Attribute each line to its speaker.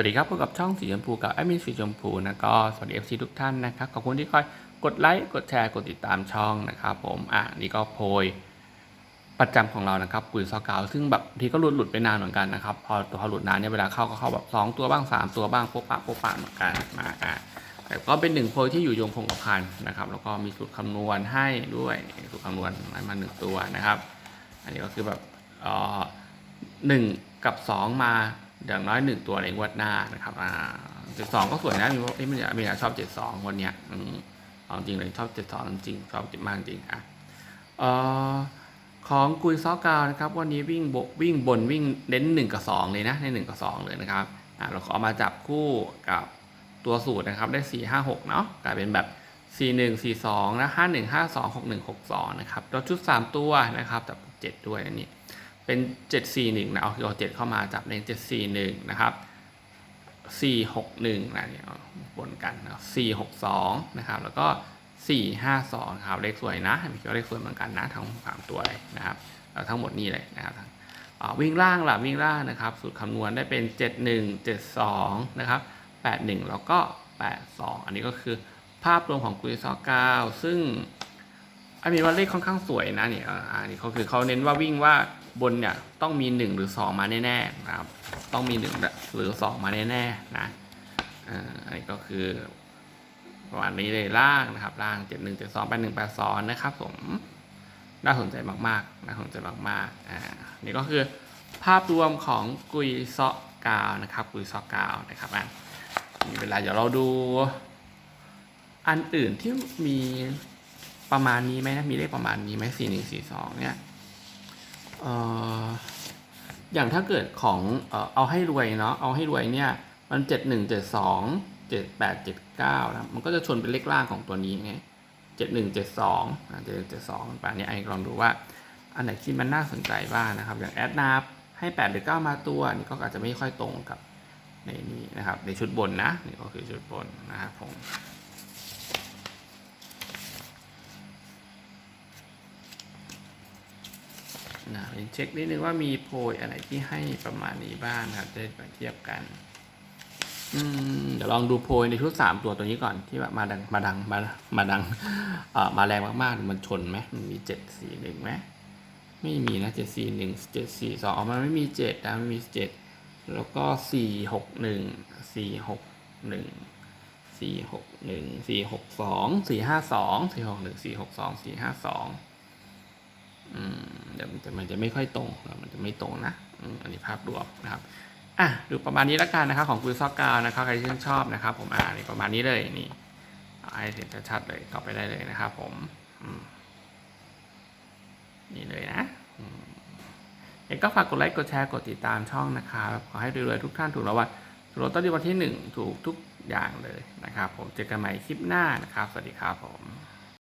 Speaker 1: วัสดีครับพบกับช่องสีชมพูกับแอดมินสีชมพูนะก็สวัสดีเอฟซีทุกท่านนะครับขอบคุณที่คอยกดไลค์กดแชร์กดติดตามช่องนะครับผมอะนี่ก็โพยประจำของเรานะครับปุ๋ยซอกาวซึ่งแบบทีก็หลุดหลุดไปนานเหมือนกันนะครับพอตัวเขาหลุดนานเนี่ยเวลาเข้าก็เข้าแบบสองตัวบ้างสามตัวบ้างโป๊ะปะโป๊ะปะเหมือนกันมาอะแต่ก็เป็นหนึ่งโพยที่อยู่ยงคงกระพันนะครับแล้วก็มีสูตรคำนวณให้ด้วยสูตรคำนวณมาหนึ่งตัวนะครับ อันนี้ก็คือแบบเอ่อหนึ่งกับสองมา อย่างน้อยหนึ่งตัวในงวดหน้านะครับอ่าเจ็ดสองก็สวยนะมีว่าเอ้ยไม่ไม่ยชอบเจ็ดสองวันเนี้ยอืมเอาจริงเลยชอบเจ็ดสองจริงชอบมากจริงอะเอ่อของกุยซอกาวนะครับวันนี้วิ่งบวิ่งบนวิ่งเน้นหนึ่งกับสองเลยนะในหนึ่งกับสองเลยนะครับอ่าเราขอมาจับคู่กับตัวสูตรนะครับได้สี่ห้าหกเนาะกลายเป็นแบบ4 1 4 2นะ5 1 5 2 6 1 6 2นะครับแล้วชุด3ตัวนะครับจับ7ด้วยอันนี้ เป็น 7 4 1นะเอาเอา7เข้ามาจับเลข7 4 1 นะครับ 4 6 1นะเนี่ยบนกันนะ4 6 2 นะครับ แล้วก็ 4 5 2 ครับ เลขสวยนะมีเลขสวยเหมือนกันนะทั้งสามตัวเลยนะครับทั้งหมดนี่เลยนะครับวิ่งล่างล่ะวิ่งล่างนะครับ สูตรคำนวณได้เป็น 7 1 7 2 นะครับ 8 1 แล้วก็ 8 2 อันนี้ก็คือภาพรวมของกุยซอเก้าซึ่งอันนี้ว่าเลขค่อนข้างสวยนะเนี่ยอันนี้เขาคือเขาเน้นว่าวิ่งว่า บนเนี่ยต้องมี 1 หรือ 2 มาแน่ๆนะครับ ต้องมี 1 หรือ 2 มาแน่ๆนะอันนี้ก็คือประมาณนี้เลยล่างนะครับ ล่าง 7 1 7 2 8 1 8 2นะครับผมน่าสนใจมากๆน่าสนใจมากๆอ่านี่ก็คือภาพรวมของกุยซอกาวนะครับ กุยซอกาวนะครับอะมีเวลาเดี๋ยวเราดู อันอื่นที่มีประมาณนี้ไหมนะมีเลขประมาณนี้ไหมสี่หนึ่งสี่สองเนี่ย อย่างถ้าเกิดของเอาให้รวยเนาะเอาให้รวยเนี่ยมันเจ็ดหนึ่งเจ็ดสองเจ็ดแปดเจ็ดเก้านะมันก็จะชนเป็นเลขล่างของตัวนี้ไงเจ็ดหนึ่งเจ็ดสองเจ็ดหนึ่งเจ็ดสองป่านนี้ไอ้ลองดูว่าอันไหนที่มันน่าสนใจบ้างนะครับ อย่างแอดนาบให้แปดหรือเก้ามาตัวนี่ก็อาจจะไม่ค่อยตรงกับในนี้นะครับ ในชุดบนนะนี่ก็คือชุดบนนะครับผม นะเช็คนิดนึงว่ามีโพยอะไรที่ให้ประมาณนี้บ้างครับจะได้มาเทียบกันเดี๋ยวลองดูโพยในชุดสามตัวตัวนี้ก่อนที่แบบมาดังมาดังมามาดังมาแรงมากๆมันชนไหมมันมีเจ็ดสี่หนึ่งไหมไม่มีนะเจ็ดสี่หนึ่งเจ็ดสี่สองออกมาไม่มีเจ็ดนะไม่มีเจ็ดแล้วก็สี่หกหนึ่งสี่หกหนึ่งสี่หกหนึ่งสี่หกสองสี่ห้าสองสี่หกหนึ่งสี่หกสองสี่ห้าสองอืม ดี๋ยวมันจะมันจะไม่ค่อยตรงเดี๋ยวมันจะไม่ตรงนะอันนี้ภาพรวมนะครับอะดูประมาณนี้แล้วกันนะครับของคุณซอกกาวนะครับใครที่ชื่นชอบนะครับ ผมอ่านี่ประมาณนี้เลยนี่เอาให้เห็นชัดๆเลยเข้าไปได้เลยนะครับ ผมนี่เลยนะเองก็ฝากกดไลค์กดแชร์กดติดตามช่องนะครับ ขอให้รวยๆทุกท่านถูกรางวัลถูกลอตเตอรี่วันที่หนึ่งถูกทุกอย่างเลยนะครับ ผมเจอกันใหม่คลิปหน้านะครับ สวัสดีครับผม